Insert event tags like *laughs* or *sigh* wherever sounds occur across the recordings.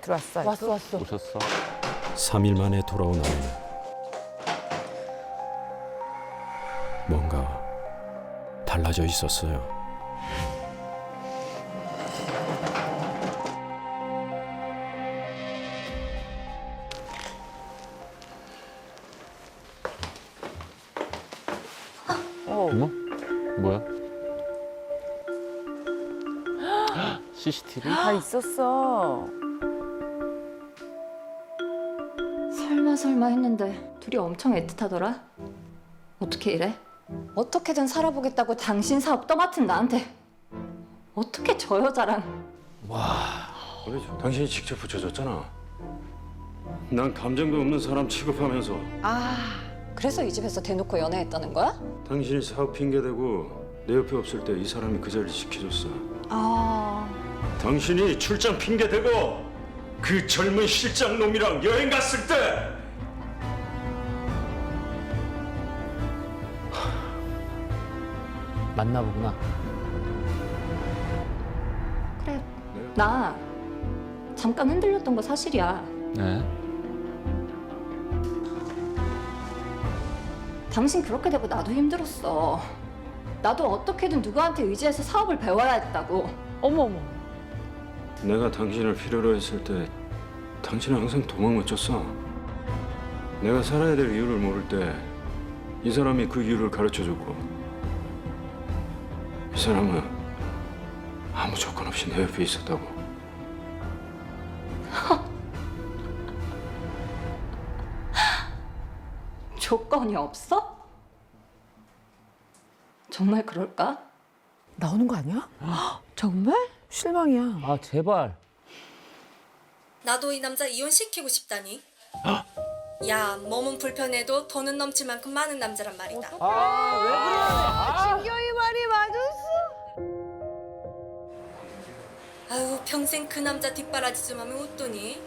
들어왔어. 왔어 왔어. 오셨어? 3일 만에 돌아온 아내는 뭔가 달라져 있었어요. 어머? 뭐야? CCTV? 다 있었어. 설마 설마 했는데 둘이 엄청 애틋하더라. 어떻게 이래? 어떻게든 살아보겠다고 당신 사업 떠맡은 나한테 어떻게 저 여자랑 당신이 직접 붙여줬잖아. 난 감정도 없는 사람 취급하면서 아 그래서 이 집에서 대놓고 연애했다는 거야? 당신이 사업 핑계대고 내 옆에 없을 때 이 사람이 그 자리를 지켜줬어. 아 당신이 출장 핑계 대고 그 젊은 실장 놈이랑 여행 갔을 때 만나보구나. 그래 나 잠깐 흔들렸던 거 사실이야. 네. 당신 그렇게 되고 나도 힘들었어. 나도 어떻게든 누구한테 의지해서 사업을 배워야 했다고. 어머 어머. 내가 당신을 필요로 했을 때 당신은 항상 도망 못 쳤어. 내가 살아야 될 이유를 모를 때 이 사람이 그 이유를 가르쳐 줬고 이 사람은 아무 조건 없이 내 옆에 있었다고. *laughs* 조건이 없어? 정말 그럴까? 나오는 거 아니야? *gasps* 정말? 실망이야. 아 제발. 나도 이 남자 이혼시키고 싶다니. 야, 몸은 불편해도 돈은 넘칠 만큼 많은 남자란 말이다. 신경이 말이 맞았어. 아유, 평생 그 남자 뒷바라지 좀 하면 웃더니.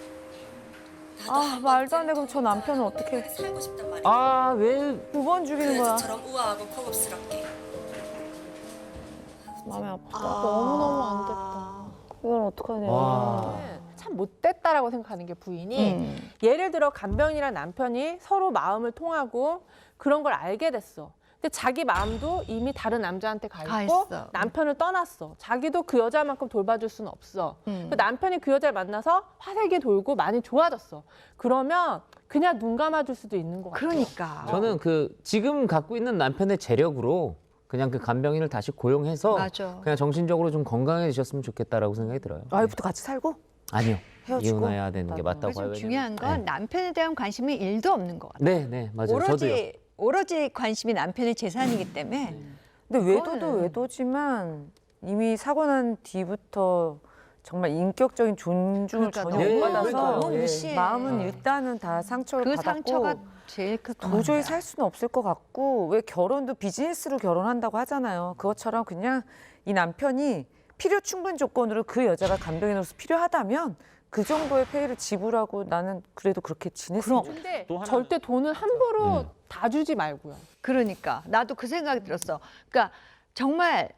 나도 아, 한 말도 안 번쯤 되고 저 남편은 돈 어떻게- 때문에 살고 싶단 말이야. 아 왜? 두번그 죽이는 거야. 여자처럼 우아하고 고급스럽게. 마음이 아프다. 너무너무 안 됐다. 이건 어떡하냐. 와. 참 못됐다라고 생각하는 게 부인이 음. 예를 들어 간병이랑 남편이 서로 마음을 통하고 그런 걸 알게 됐어. 근데 자기 마음도 이미 다른 남자한테 가 가 있고 있어. 남편을 떠났어. 자기도 그 여자만큼 돌봐줄 수는 없어. 음. 그 남편이 그 여자를 만나서 화색이 돌고 많이 좋아졌어. 그러면 그냥 눈 감아줄 수도 있는 것 같아. 그러니까. 저는 그 지금 갖고 있는 남편의 재력으로 그냥 그 간병인을 다시 고용해서 맞아. 그냥 정신적으로 좀 건강해지셨으면 좋겠다라고 생각이 들어요. 와이프도 같이 살고? 아니요. 헤어지고? 이혼해야 되는 게 맞다고 봐요. 중요한 건 네. 남편에 대한 관심이 일도 없는 것 같아요. 네, 네, 맞아요. 저도요. 오로지 오로지 관심이 남편의 재산이기 때문에 근데 외도도 외도지만 이미 사고 난 뒤부터 정말 인격적인 존중을 그러니까 전혀 못 받아서 너무 예. 무시해. 마음은 아. 일단은 다 상처를 그 받았고 상처가 제일 클것 도저히. 살 수는 없을 것 같고 왜 결혼도 비즈니스로 결혼한다고 하잖아요. 그것처럼 그냥 이 남편이 필요 충분 조건으로 그 여자가 간병인으로서 필요하다면 그 정도의 페이를 지불하고 나는 그래도 그렇게 지냈으면 좋겠어. 근데 또 하나- 절대 돈을 함부로 네. 다 주지 말고요. 그러니까 나도 그 생각이 들었어. 그러니까 정말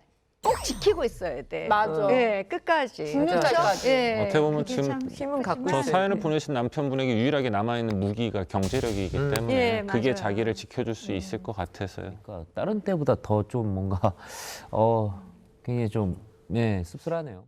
꼭 지키고 있어야 돼. 맞아. 예, 끝까지. 죽는? 날까지. 예, 어떻게 보면 그게 지금 참 힘은 갖고 저 있어요. 사연을 보내신 남편분에게 유일하게 남아있는 무기가 경제력이기 음. 때문에 예, 그게 맞아요. 자기를 지켜줄 수 있을 것 같아서요. 그러니까 다른 때보다 더 좀 뭔가 어 굉장히 좀 네, 씁쓸하네요.